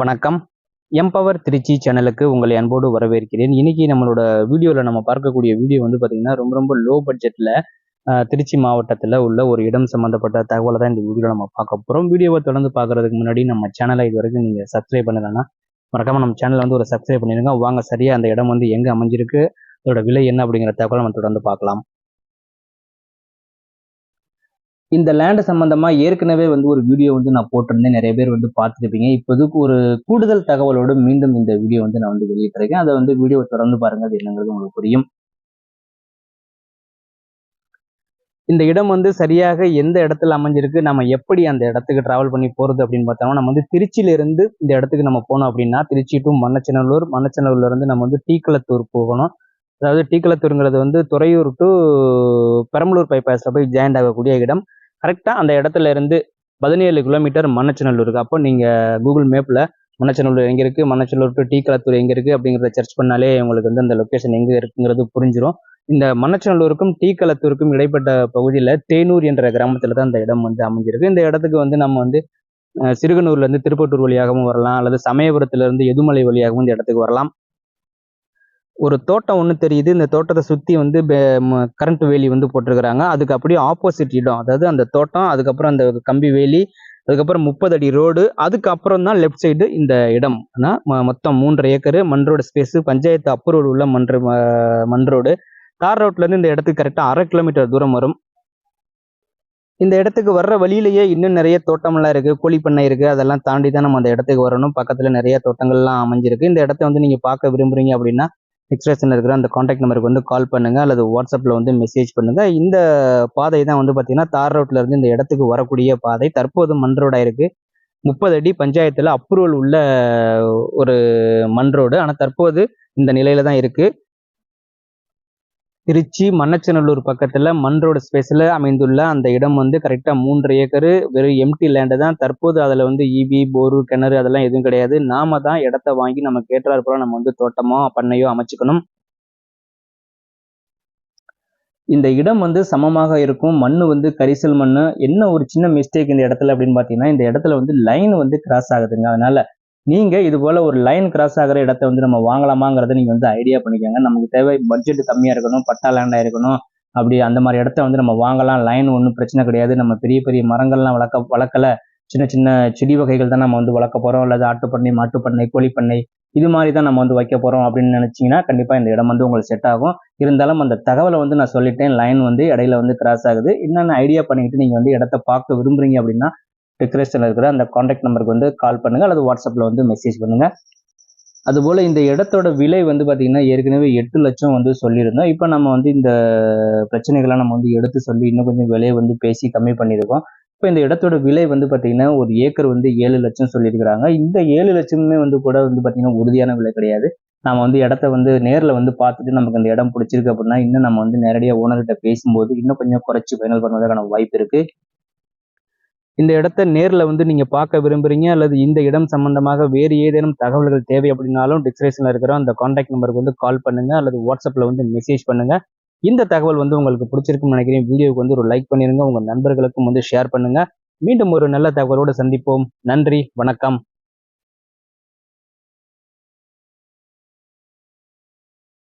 வணக்கம். எம்பவர் திருச்சி சேனலுக்கு உங்களை அன்போடு வரவேற்கிறேன். இன்னைக்கு நம்மளோட வீடியோவில் நம்ம பார்க்கக்கூடிய வீடியோ வந்து பார்த்தீங்கன்னா ரொம்ப ரொம்ப லோ பட்ஜெட்டில் திருச்சி மாவட்டத்தில் உள்ள ஒரு இடம் சம்மந்தப்பட்ட தகவலை தான் இந்த வீடியோவில் நம்ம பார்க்க போகிறோம் வீடியோவை தொடர்ந்து பார்க்கறதுக்கு முன்னாடி நம்ம சேனலை இது வரைக்கும் நீங்கள் சப்ஸ்கிரைப் பண்ணலைன்னா மறக்காமல் நம்ம சேனலை வந்து ஒரு சப்ஸ்கிரைப் பண்ணிடுங்க. வாங்க சரியாக அந்த இடம் வந்து எங்கே அமைஞ்சிருக்கு அதோட விலை என்ன அப்படிங்கிற தகவலை நம்ம தொடர்ந்து பார்க்கலாம். இந்த லேண்ட் சம்பந்தமா ஏற்கனவே வந்து ஒரு வீடியோ வந்து நான் போட்டிருந்தேன். நிறைய பேர் வந்து பார்த்துருப்பீங்க. இப்போதுக்கு ஒரு கூடுதல் தகவலோடு மீண்டும் இந்த வீடியோ வந்து நான் வந்து வெளியிட்டிருக்கேன். அதை வந்து வீடியோ தொடர்ந்து பாருங்க. அது என்னங்கிறது உங்களுக்கு புரியும். இந்த இடம் வந்து சரியாக எந்த இடத்துல அமைஞ்சிருக்கு? நம்ம எப்படி அந்த இடத்துக்கு டிராவல் பண்ணி போறது அப்படின்னு பார்த்தோம்னா நம்ம வந்து திருச்சியிலிருந்து இந்த இடத்துக்கு நம்ம போனோம் அப்படின்னா திருச்சி டு மண்ணச்சநல்லூர் மண்ணச்சநல்லூர்ல இருந்து நம்ம வந்து டீக்குளத்தூர் போகணும். அதாவது டீக்குளத்தூருங்கிறது வந்து துறையூர் டு பெரம்பலூர் பைபாஸ்ல போய் ஜாயிண்ட் ஆகக்கூடிய இடம். கரெக்டாக அந்த இடத்துல இருந்து பதினேழு கிலோமீட்டர் மண்ணச்சநல்லூருக்கு அப்போ நீங்கள் கூகுள் மேப்பில் மண்ணச்சநல்லூர் எங்கே இருக்குது மண்ணச்சநல்லூர் டு டீ கலத்தூர் எங்கே இருக்குது அப்படிங்கிறத சர்ச் பண்ணாலே உங்களுக்கு வந்து அந்த லொக்கேஷன் எங்கே இருக்குங்கிறது புரிஞ்சிடும் இந்த மண்ணச்சநல்லூருக்கும் டீக்கலத்தூருக்கும் இடைப்பட்ட பகுதியில் தேனூர் என்ற கிராமத்தில் தான் இந்த இடம் வந்து அமைஞ்சிருக்கு. இந்த இடத்துக்கு வந்து நம்ம வந்து சிறுகனூர்லேருந்து திருப்பட்டூர் வழியாகவும் வரலாம். அல்லது சமயபுரத்துலேருந்து எதுமலை வழியாகவும் இந்த இடத்துக்கு வரலாம். ஒரு தோட்டம் ஒன்று தெரியுது. இந்த தோட்டத்தை சுற்றி வந்து கரண்ட் வேலி வந்து போட்டிருக்கிறாங்க. அதுக்கு அப்படியே ஆப்போசிட் இடம். அதாவது அந்த தோட்டம் அதுக்கப்புறம் அந்த கம்பி வேலி அதுக்கப்புறம் முப்பது அடி ரோடு அதுக்கப்புறம் தான் லெஃப்ட் சைடு இந்த இடம். மொத்தம் மூன்றரை ஏக்கரு மண் ரோடு ஸ்பேஸு பஞ்சாயத்து அப்ரூவல் உள்ள மண் மண் ரோடு தார் ரோட்லேருந்து இந்த இடத்துக்கு கரெக்டாக அரை கிலோமீட்டர் தூரம் வரும். இந்த இடத்துக்கு வர்ற வழியிலேயே இன்னும் நிறைய தோட்டமெல்லாம் இருக்குது கோழி பண்ணை இருக்குது அதெல்லாம் தாண்டி தான் நம்ம அந்த இடத்துக்கு வரணும். பக்கத்தில் நிறைய தோட்டங்கள்லாம் அமைஞ்சிருக்கு. இந்த இடத்த வந்து நீங்கள் பார்க்க விரும்புகிறீங்க அப்படின்னா எக்ஸ்பிரஷனில் இருக்கிற அந்த காண்டாக்ட் நம்பருக்கு வந்து கால் பண்ணுங்கள் அல்லது வாட்ஸ்அப்பில் வந்து மெசேஜ் பண்ணுங்கள் இந்த பாதை தான் வந்து பார்த்தீங்கன்னா தார் ரோட்டில் இருந்து இந்த இடத்துக்கு வரக்கூடிய பாதை. தற்போது மண் ரோடாக இருக்குது முப்பது அடி பஞ்சாயத்தில் அப்ரூவல் உள்ள ஒரு மண் ரோடு ஆனால் தற்போது இந்த நிலையில் தான் இருக்குது திருச்சி மண்ணச்சநல்லூர் பக்கத்தில் மண் ரோடு ஸ்பேஸில் அமைந்துள்ள அந்த இடம் வந்து கரெக்டாக மூன்று ஏக்கரு வெறும் எம்டி லேண்டு தான். தற்போது அதில் வந்து ஈபி போரு கிணறு அதெல்லாம் எதுவும் கிடையாது. நாம தான் இடத்த வாங்கி நம்ம கேட்டார் போல நம்ம வந்து தோட்டமோ பண்ணையோ அமைச்சுக்கணும். இந்த இடம் வந்து சமமாக இருக்கும். மண் வந்து கரிசல் மண் என்ன ஒரு சின்ன மிஸ்டேக் இந்த இடத்துல அப்படின்னு பார்த்தீங்கன்னா இந்த இடத்துல வந்து லைன் வந்து கிராஸ் ஆகுதுங்க. அதனால நீங்கள் இது போல் ஒரு லைன் கிராஸ் ஆகிற இடத்த வந்து நம்ம வாங்கலாமாங்கிறத நீங்கள் வந்து ஐடியா பண்ணிக்கோங்க. நமக்கு தேவை பட்ஜெட் கம்மியாக இருக்கணும் பட்டா லேண்டாக இருக்கணும். அப்படி அந்த மாதிரி இடத்த வந்து நம்ம வாங்கலாம். லைன் ஒன்றும் பிரச்சனை கிடையாது. நம்ம பெரிய பெரிய மரங்கள்லாம் வளர்க்க வளர்க்கல. சின்ன சின்ன செடி வகைகள் தான் நம்ம வந்து வளர்க்க போகிறோம் அல்லது ஆட்டுப்பண்ணை மாட்டுப்பண்ணை கோழிப்பண்ணை இது மாதிரி தான் நம்ம வந்து வைக்க போகிறோம் அப்படின்னு நினச்சிங்கன்னா கண்டிப்பாக இந்த இடம் வந்து உங்களுக்கு செட் ஆகும். இருந்தாலும் அந்த தகவலை வந்து நான் சொல்லிட்டேன். லைன் வந்து இடையில வந்து கிராஸ் ஆகுது. என்னென்ன ஐடியா பண்ணிக்கிட்டு நீங்கள் வந்து இடத்த பார்க்க விரும்புறீங்க அப்படின்னா டிஸ்கிரிப்ஷனில் இருக்கிற அந்த காண்டாக்ட் நம்பருக்கு வந்து கால் பண்ணுங்கள் அல்லது வாட்ஸ்அப்பில் வந்து மெசேஜ் பண்ணுங்கள் அதுபோல் இந்த இடத்தோட விலை வந்து பார்த்திங்கன்னா ஏற்கனவே எட்டு லட்சம் வந்து சொல்லியிருந்தோம். இப்போ நம்ம வந்து இந்த பிரச்சனைகளை நம்ம வந்து எடுத்து சொல்லி இன்னும் கொஞ்சம் விலையை வந்து பேசி கம்மி பண்ணியிருக்கோம். இப்போ இந்த இடத்தோட விலை வந்து பார்த்திங்கன்னா ஒரு ஏக்கர் வந்து ஏழு லட்சம் சொல்லியிருக்கிறாங்க. இந்த ஏழு லட்சமுமே வந்து கூட வந்து பார்த்திங்கன்னா உறுதியான விலை கிடையாது. நம்ம வந்து இடத்த வந்து நேரில் வந்து பார்த்துட்டு நமக்கு அந்த இடம் பிடிச்சிருக்கு அப்படின்னா இன்னும் நம்ம வந்து நேரடியாக ஓனர்கிட்ட பேசும்போது இன்னும் கொஞ்சம் குறைச்சி ஃபைனல் பண்ணுவதற்கான வாய்ப்பு இருக்குது இந்த இடத்த நேரில் வந்து நீங்கள் பார்க்க விரும்புகிறீங்க அல்லது இந்த இடம் சம்பந்தமாக வேறு ஏதேனும் தகவல்கள் தேவை அப்படின்னாலும் டிஸ்கிரிப்ஷனில் இருக்கிற அந்த காண்டாக்ட் நம்பருக்கு வந்து கால் பண்ணுங்கள் அல்லது வாட்ஸ்அப்பில் வந்து மெசேஜ் பண்ணுங்கள் இந்த தகவல் வந்து உங்களுக்கு பிடிச்சிருக்குன்னு நினைக்கிறேன். வீடியோவுக்கு வந்து ஒரு லைக் பண்ணிருங்க உங்கள் நண்பர்களுக்கும் வந்து ஷேர் பண்ணுங்கள் மீண்டும் ஒரு நல்ல தகவலோடு சந்திப்போம். நன்றி வணக்கம்.